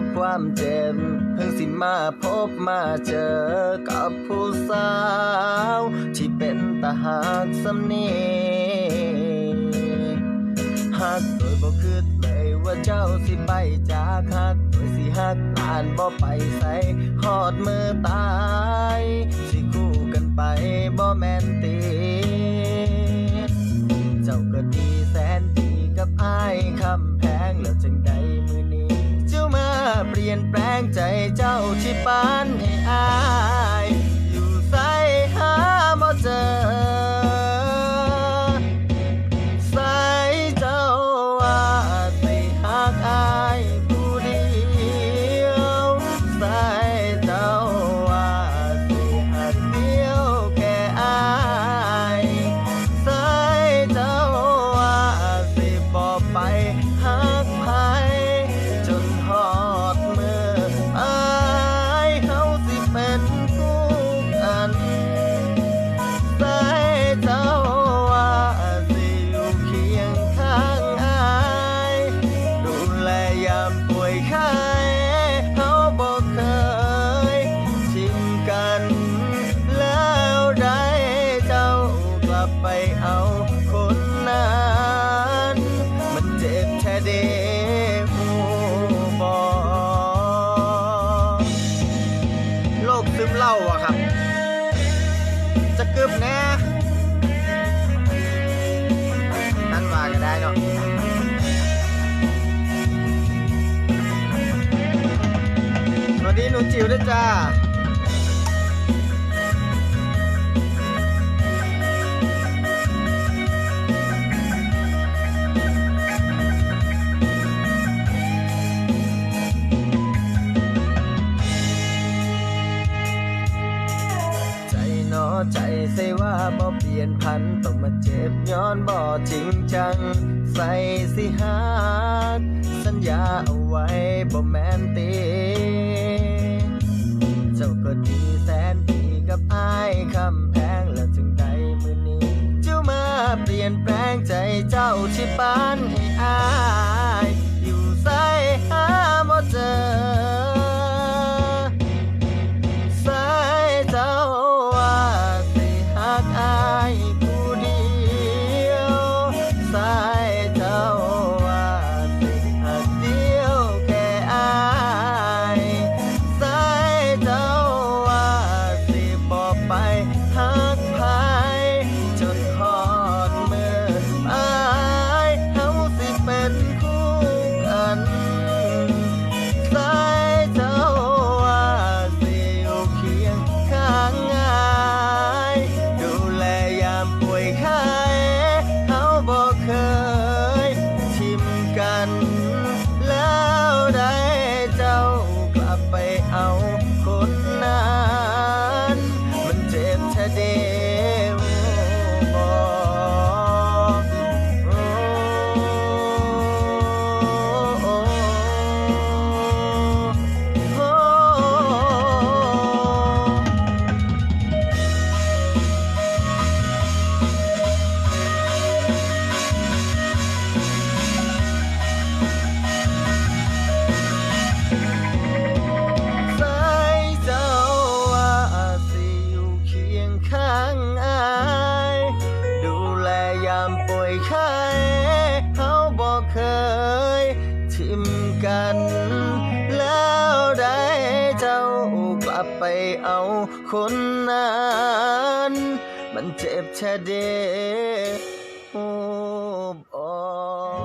กับความเจ็บ เพิ่งสิมาพบมาเจอกับผู้สาว ที่เป็นตาหักสำเนีหักโดยบ่คืดเลยว่าเจ้าสิไปจากหักโดยสิหักผ่านบ่ไปใส่หอดมือตาย เปลี่ยนแปลงใจเจ้าที่ปานให้อาย เดียวบอกโรคซึมเล้าอะครับ จะกึบแน่นั่นว่าก็ได้เนาะสวัสดีหนูจิ๋วด้วยจ้า ลี่ยนพันต้องมาเจ็บย้อนบ่จริงจัง ใส่สิหักสัญญาเอาไว้บ่แม่นตีเจ้าก็ดีแสนดีกับอายคำแพงแล้วจึงได้มือนี้ เจ้ามาเปลี่ยนแปลงใจเจ้าที่ปานให้อาย หั ข้างอาย ดูแลยามป่วยไข้เขาบอกเคย ทิมกัน แล้วได้เจ้ากลับไปเอาคนนั้น มันเจ็บแท้เดียวบอก